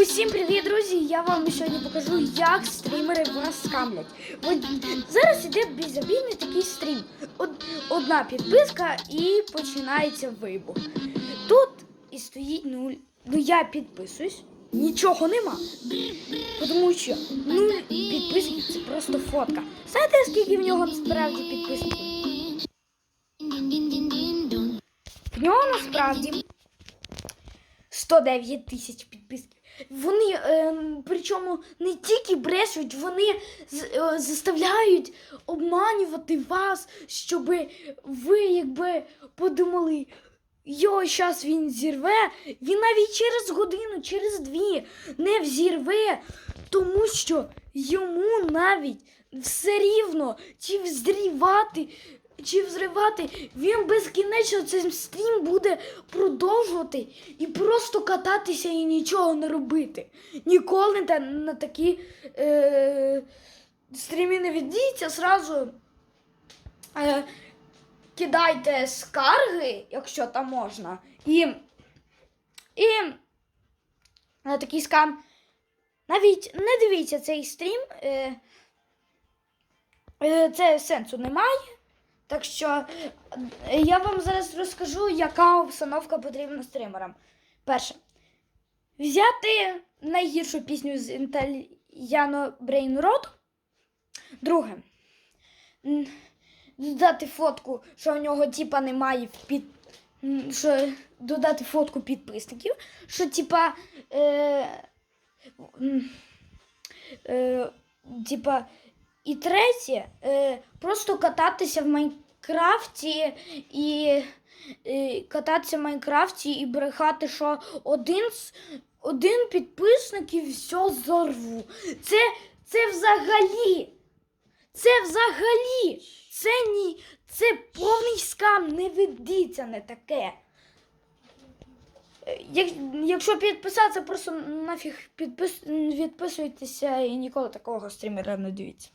Усім привіт, друзі! Я вам сьогодні покажу, як стрімери вас скамлять. От зараз іде безобідний такий стрім. Од- одна підписка і починається вибух. Тут і стоїть нуль. Ну я підписуюсь, нічого нема. Тому що нуль підписників це просто фотка. Знаєте, скільки в нього насправді підписників? В нього насправді 109 тисяч підписків. Вони е, причому не тільки брешуть, вони е, заставляють обманювати вас, щоб ви якби подумали. Йо, зараз він зірве, він навіть через годину, через дві не взірве, тому що йому навіть все рівно чи взрівати, чи взривати, він безкінечно цей стрім буде продовжувати і просто кататися і нічого не робити. Ніколи та, на такі е, стрімі не віддіться, зразу е, кидайте скарги, якщо там можна. І, і на такий скам. Навіть не дивіться цей стрім. Е, е, це сенсу немає. Так що я вам зараз розкажу, яка обстановка потрібна стримерам. Перше. Взяти найгіршу пісню з Італьяно Брейнрод. Друге. Додати фотку, що в нього типа немає під. Що додати фотку підписників, що типа. Е, е, типа. І третє, е, просто кататися в Майнкрафті і е, кататися в Майнкрафті і брехати, що один, один підписник і все зорву. Це, це взагалі. Це взагалі. Це ні. Це повний скам. Не ведіться на таке. Е, Як, якщо підписатися, просто нафіг підпис, відписуйтеся і ніколи такого стрімера не дивіться.